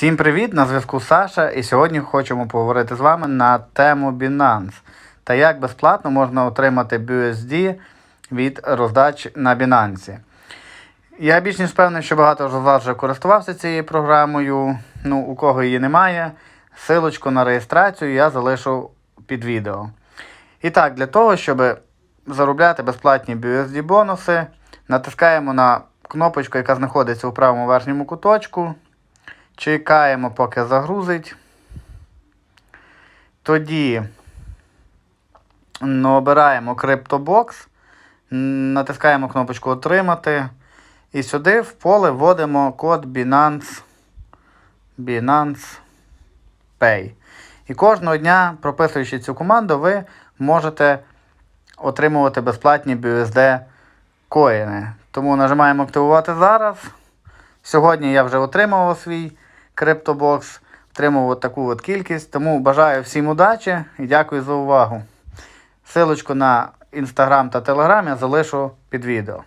Всім привіт! На зв'язку Саша, і сьогодні хочемо поговорити з вами на тему Binance та як безплатно можна отримати BUSD від роздач на Binance. Я більш ніж впевнений, що багато з вас вже користувався цією програмою. Ну, у кого її немає, силочку на реєстрацію я залишу під відео. І так, для того, щоб заробляти безплатні BUSD бонуси, натискаємо на кнопочку, яка знаходиться у правому верхньому куточку. Чекаємо, поки загрузить. Тоді ну, обираємо CryptoBox, натискаємо кнопочку Отримати. І сюди в поле вводимо код Binance, Binance Pay. І кожного дня, прописуючи цю команду, ви можете отримувати безплатні BUSD коїни. Тому нажимаємо активувати зараз. Сьогодні я вже отримав свій криптобокс, отримав от таку от кількість. Тому бажаю всім удачі і дякую за увагу. Силочку на інстаграм та телеграм я залишу під відео.